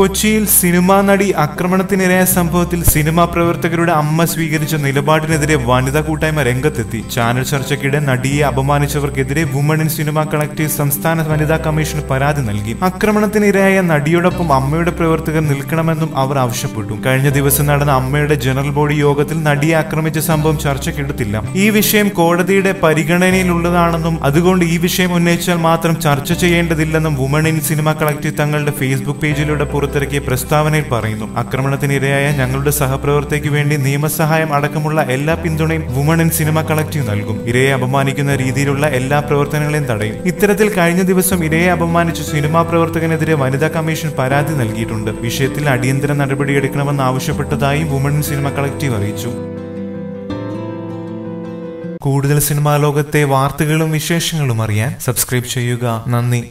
കൊച്ചിയിൽ സിനിമാ നടി ആക്രമണത്തിനിരയായ സംഭവത്തിൽ സിനിമാ പ്രവർത്തകരുടെ അമ്മ സ്വീകരിച്ച നിലപാടിനെതിരെ വനിതാ കൂട്ടായ്മ രംഗത്തെത്തി. ചാനൽ ചർച്ചയ്ക്കിടെ നടിയെ അപമാനിച്ചവർക്കെതിരെ വുമൺ ഇൻ സിനിമ കളക്ടീവ് സംസ്ഥാന വനിതാ കമ്മീഷൻ പരാതി നൽകി. ആക്രമണത്തിനിരയായ നടിയോടൊപ്പം അമ്മയുടെ പ്രവർത്തകർ നിൽക്കണമെന്നും അവർ ആവശ്യപ്പെട്ടു. കഴിഞ്ഞ ദിവസം നടന്ന അമ്മയുടെ ജനറൽ ബോഡി യോഗത്തിൽ നടിയെ ആക്രമിച്ച സംഭവം ചർച്ചയ്ക്കെടുത്തില്ല. ഈ വിഷയം കോടതിയുടെ പരിഗണനയിലുള്ളതാണെന്നും അതുകൊണ്ട് ഈ വിഷയം ഉന്നയിച്ചാൽ മാത്രം ചർച്ച ചെയ്യേണ്ടതില്ലെന്നും വുമൺ ഇൻ സിനിമ കളക്ടീവ് തങ്ങളുടെ ഫേസ്ബുക്ക് പേജിലൂടെ പുറത്തിറക്കിയ പ്രസ്താവനയിൽ പറയുന്നു. ആക്രമണത്തിനിരയായ ഞങ്ങളുടെ സഹപ്രവർത്തകയ്ക്ക് വേണ്ടി നിയമസഹായം അടക്കമുള്ള എല്ലാ പിന്തുണയും വുമൺ ഇൻ സിനിമ കളക്ടീവ് നൽകും. ഇരയെ അപമാനിക്കുന്ന രീതിയിലുള്ള എല്ലാ പ്രവർത്തനങ്ങളെയും തടയും. ഇത്തരത്തിൽ കഴിഞ്ഞ ദിവസം ഇരയെ അപമാനിച്ച് സിനിമാ പ്രവർത്തകനെതിരെ വനിതാ കമ്മീഷൻ പരാതി നൽകിയിട്ടുണ്ട്. വിഷയത്തിൽ അടിയന്തര നടപടിയെടുക്കണമെന്ന് ആവശ്യപ്പെട്ടതായും വുമൺ ഇൻ സിനിമ കളക്ടീവ് അറിയിച്ചു. കൂടുതൽ സിനിമാ ലോകത്തെ വാർത്തകളും വിശേഷങ്ങളും അറിയാൻ സബ്സ്ക്രൈബ് ചെയ്യുക. നന്ദി.